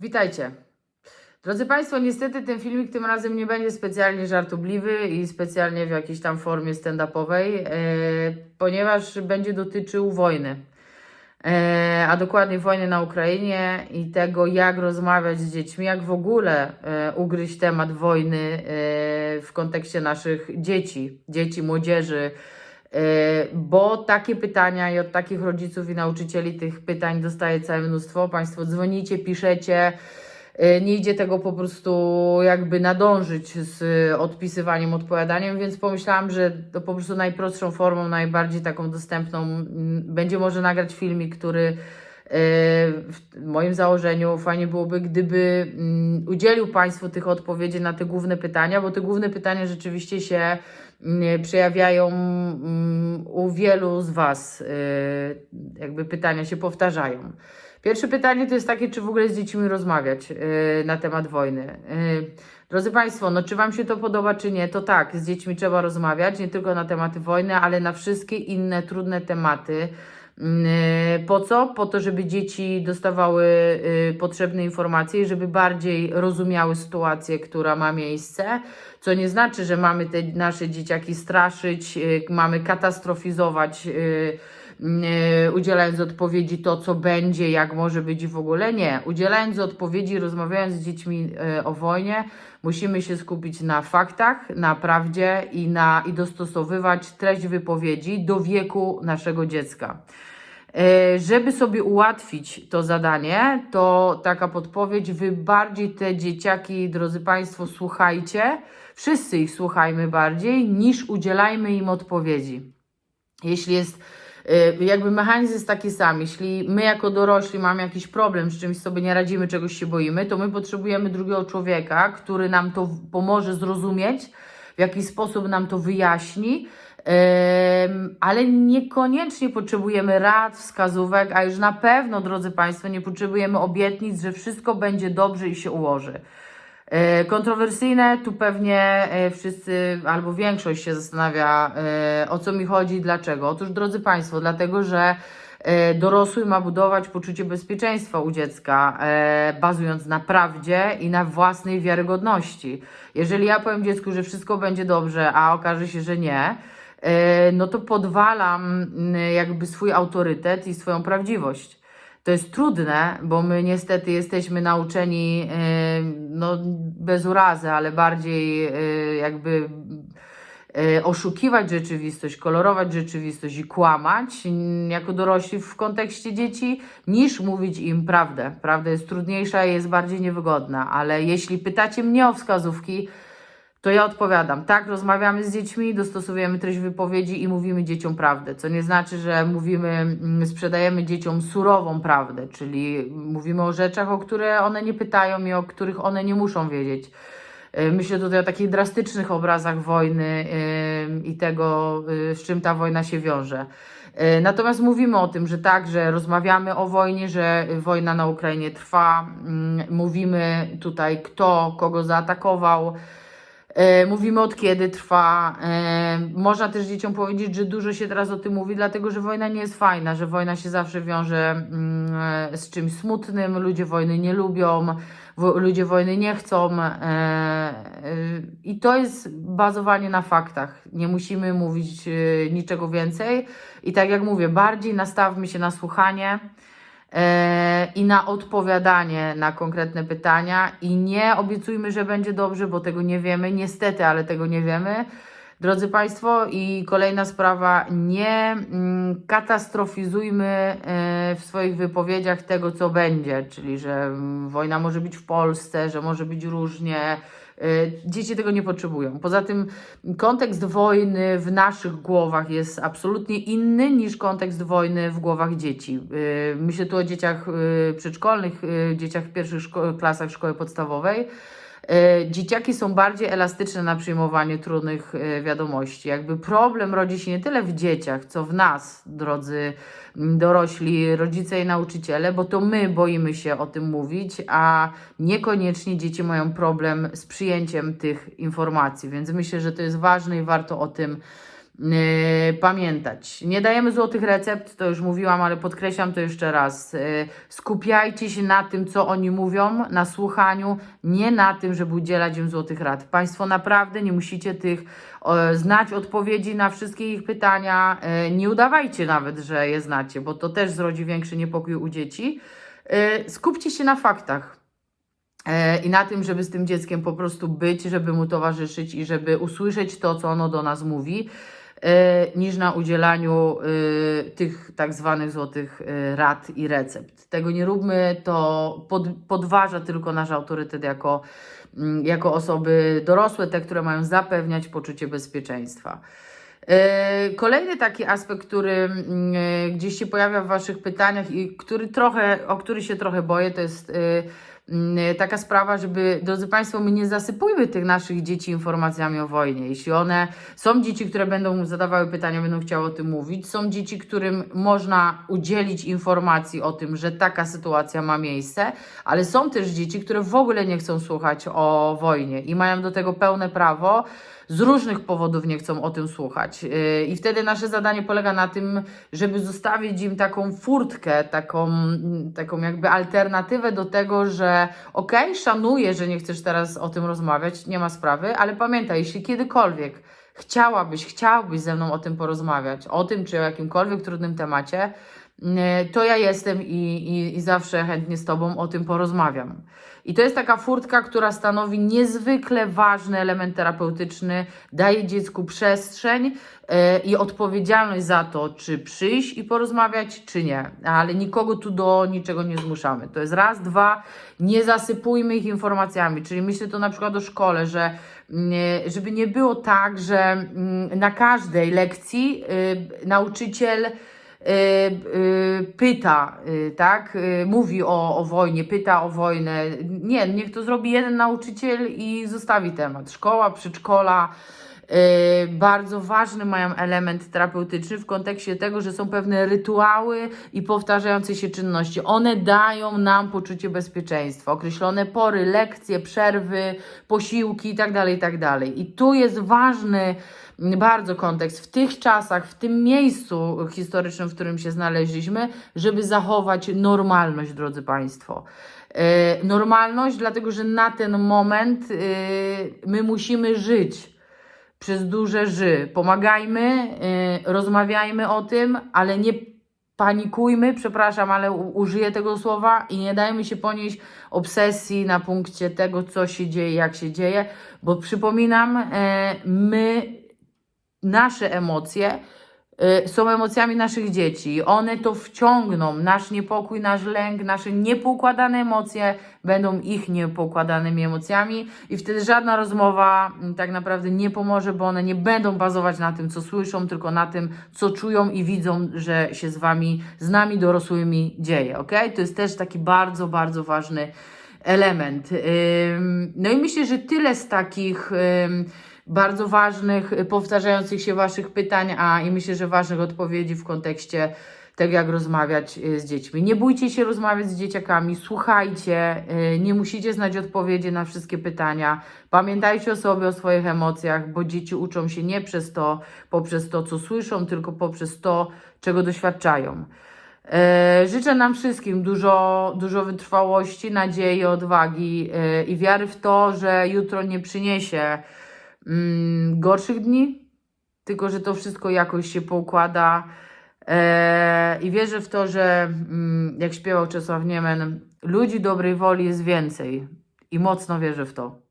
Witajcie. Drodzy Państwo, niestety ten filmik tym razem nie będzie specjalnie żartobliwy i specjalnie w jakiejś tam formie stand-upowej, e, ponieważ będzie dotyczył wojny. E, a dokładnie wojny na Ukrainie i tego, jak rozmawiać z dziećmi, jak w ogóle e, ugryźć temat wojny e, w kontekście naszych dzieci, dzieci, młodzieży, bo takie pytania i od takich rodziców i nauczycieli tych pytań dostaję całe mnóstwo. Państwo dzwonicie, piszecie, e, nie idzie tego po prostu jakby nadążyć z odpisywaniem, odpowiadaniem, więc pomyślałam, że to po prostu najprostszą formą, najbardziej taką dostępną będzie może nagrać filmik, który e, w moim założeniu fajnie byłoby, gdyby mm, udzielił Państwu tych odpowiedzi na te główne pytania, bo te główne pytania rzeczywiście się mm, przejawiają mm, u wielu z Was. y, Jakby pytania się powtarzają. Pierwsze pytanie to jest takie, czy w ogóle z dziećmi rozmawiać y, na temat wojny. Y, Drodzy Państwo, no czy Wam się to podoba, czy nie, to tak, z dziećmi trzeba rozmawiać, nie tylko na tematy wojny, ale na wszystkie inne trudne tematy. Yy, Po co? Po to, żeby dzieci dostawały yy, potrzebne informacje i żeby bardziej rozumiały sytuację, która ma miejsce. Co nie znaczy, że mamy te nasze dzieciaki straszyć, yy, mamy katastrofizować, udzielając odpowiedzi to, co będzie, jak może być i w ogóle. Nie. Udzielając odpowiedzi, rozmawiając z dziećmi o wojnie, musimy się skupić na faktach, na prawdzie i, na, i dostosowywać treść wypowiedzi do wieku naszego dziecka. E, Żeby sobie ułatwić to zadanie, to taka podpowiedź, wy bardziej te dzieciaki, drodzy Państwo, słuchajcie, wszyscy ich słuchajmy bardziej, niż udzielajmy im odpowiedzi. Jeśli jest, jakby mechanizm jest taki sam, jeśli my jako dorośli mamy jakiś problem, z czymś sobie nie radzimy, czegoś się boimy, to my potrzebujemy drugiego człowieka, który nam to pomoże zrozumieć, w jaki sposób nam to wyjaśni, ale niekoniecznie potrzebujemy rad, wskazówek, a już na pewno, drodzy Państwo, nie potrzebujemy obietnic, że wszystko będzie dobrze i się ułoży. E, Kontrowersyjne, tu pewnie e, wszyscy albo większość się zastanawia, e, o co mi chodzi dlaczego. Otóż, drodzy Państwo, dlatego, że dorosły ma budować poczucie bezpieczeństwa u dziecka, bazując na prawdzie i na własnej wiarygodności. Jeżeli ja powiem dziecku, że wszystko będzie dobrze, a okaże się, że nie, no to podwalam jakby swój autorytet i swoją prawdziwość. To jest trudne, bo my niestety jesteśmy nauczeni, e, no bez urazy, ale bardziej e, jakby e, oszukiwać rzeczywistość, kolorować rzeczywistość i kłamać mm, jako dorośli w kontekście dzieci, niż mówić im prawdę. Prawda jest trudniejsza i jest bardziej niewygodna, ale jeśli pytacie mnie o wskazówki, to ja odpowiadam. Tak, rozmawiamy z dziećmi, dostosowujemy treść wypowiedzi i mówimy dzieciom prawdę. Co nie znaczy, że mówimy, mm, sprzedajemy dzieciom surową prawdę, czyli mówimy o rzeczach, o które one nie pytają i o których one nie muszą wiedzieć. Y, Myślę tutaj o takich drastycznych obrazach wojny y, i tego, y, z czym ta wojna się wiąże. Natomiast mówimy o tym, że tak, że rozmawiamy o wojnie, że wojna na Ukrainie trwa. Mm, Mówimy tutaj, kto kogo zaatakował. E, Mówimy od kiedy trwa. E, Można też dzieciom powiedzieć, że dużo się teraz o tym mówi, dlatego że wojna nie jest fajna, że wojna się zawsze wiąże mm, e, z czymś smutnym, ludzie wojny nie lubią, ludzie wojny nie chcą. I to jest bazowanie na faktach. Nie musimy mówić niczego więcej. I tak jak mówię, bardziej nastawmy się na słuchanie i na odpowiadanie na konkretne pytania i nie obiecujmy, że będzie dobrze, bo tego nie wiemy. Niestety, ale tego nie wiemy. Drodzy Państwo, i kolejna sprawa, nie mm, katastrofizujmy e, w swoich wypowiedziach tego, co będzie, czyli że mm, wojna może być w Polsce, że może być różnie. E, Dzieci tego nie potrzebują. Poza tym kontekst wojny w naszych głowach jest absolutnie inny niż kontekst wojny w głowach dzieci. Yy, Myślę tu o dzieciach przedszkolnych, dzieciach w pierwszych szko- klasach szkoły podstawowej. Yy, Dzieciaki są bardziej elastyczne na przyjmowanie trudnych yy, wiadomości. Jakby problem rodzi się nie tyle w dzieciach, co w nas, drodzy mm, dorośli, rodzice i nauczyciele, bo to my boimy się o tym mówić, a niekoniecznie dzieci mają problem z przyjęciem tych informacji. Więc myślę, że to jest ważne i warto o tym pamiętać. Nie dajemy złotych recept, to już mówiłam, ale podkreślam to jeszcze raz. Yy, skupiajcie się na tym, co oni mówią, na słuchaniu, nie na tym, żeby udzielać im złotych rad. Państwo naprawdę nie musicie tych znać odpowiedzi na wszystkie ich pytania. Yy, nie udawajcie nawet, że je znacie, bo to też zrodzi większy niepokój u dzieci. Yy, skupcie się na faktach. I na tym, żeby z tym dzieckiem po prostu być, żeby mu towarzyszyć i żeby usłyszeć to, co ono do nas mówi, niż na udzielaniu e, tych tak zwanych złotych e, rad i recept. Tego nie róbmy, to pod, podważa tylko nasz autorytet jako, mm, jako osoby dorosłe, te, które mają zapewniać poczucie bezpieczeństwa. Kolejny taki aspekt, który mm, gdzieś się pojawia w Waszych pytaniach i który trochę, o który się trochę boję, to jest taka sprawa, żeby, drodzy Państwo, my nie zasypujmy tych naszych dzieci informacjami o wojnie. Jeśli one, są dzieci, które będą zadawały pytania, będą chciały o tym mówić, są dzieci, którym można udzielić informacji o tym, że taka sytuacja ma miejsce, ale są też dzieci, które w ogóle nie chcą słuchać o wojnie i mają do tego pełne prawo z różnych powodów nie chcą o tym słuchać. Yy, I wtedy nasze zadanie polega na tym, żeby zostawić im taką furtkę, taką, taką jakby alternatywę do tego, że okej, okay, szanuję, że nie chcesz teraz o tym rozmawiać, nie ma sprawy, ale pamiętaj, jeśli kiedykolwiek chciałabyś, chciałbyś ze mną o tym porozmawiać, o tym czy o jakimkolwiek trudnym temacie, to ja jestem i, i, i zawsze chętnie z Tobą o tym porozmawiam. I to jest taka furtka, która stanowi niezwykle ważny element terapeutyczny, daje dziecku przestrzeń yy, i odpowiedzialność za to, czy przyjść i porozmawiać, czy nie. Ale nikogo tu do niczego nie zmuszamy. To jest raz, dwa, nie zasypujmy ich informacjami. Czyli myślę to na przykład o szkole, że yy, żeby nie było tak, że yy, na każdej lekcji nauczyciel y, y, pyta, y, tak, y, mówi o, o wojnie, pyta o wojnę. Nie, niech to zrobi jeden nauczyciel i zostawi temat. Szkoła, przedszkola, y, bardzo ważny mają element terapeutyczny w kontekście tego, że są pewne rytuały i powtarzające się czynności. One dają nam poczucie bezpieczeństwa, określone pory, lekcje, przerwy, posiłki itd., itd. I tu jest ważny bardzo kontekst w tych czasach, w tym miejscu historycznym, w którym się znaleźliśmy, żeby zachować normalność, drodzy Państwo. E, normalność, dlatego że na ten moment e, my musimy żyć przez duże ży. Pomagajmy, e, rozmawiajmy o tym, ale nie panikujmy, przepraszam, ale użyję tego słowa i nie dajmy się ponieść obsesji na punkcie tego, co się dzieje, jak się dzieje, bo przypominam, my nasze emocje y, są emocjami naszych dzieci. One to wciągną. Nasz niepokój, nasz lęk, nasze niepoukładane emocje będą ich niepoukładanymi emocjami i wtedy żadna rozmowa mm, tak naprawdę nie pomoże, bo one nie będą bazować na tym, co słyszą, tylko na tym, co czują i widzą, że się z wami, z nami dorosłymi dzieje. Ok? To jest też taki bardzo, bardzo ważny element. No i myślę, że tyle z takich bardzo ważnych, y, powtarzających się Waszych pytań, a i myślę, że ważnych odpowiedzi w kontekście tego, jak rozmawiać y, z dziećmi. Nie bójcie się rozmawiać z dzieciakami, słuchajcie, y, nie musicie znać odpowiedzi na wszystkie pytania. Pamiętajcie o sobie, o swoich emocjach, bo dzieci uczą się nie przez to, poprzez to, co słyszą, tylko poprzez to, czego doświadczają. E, Życzę nam wszystkim dużo, dużo wytrwałości, nadziei, odwagi i wiary w to, że jutro nie przyniesie mm, gorszych dni, tylko że to wszystko jakoś się poukłada. E, I wierzę w to, że mm, jak śpiewał Czesław Niemen, ludzi dobrej woli jest więcej. I mocno wierzę w to.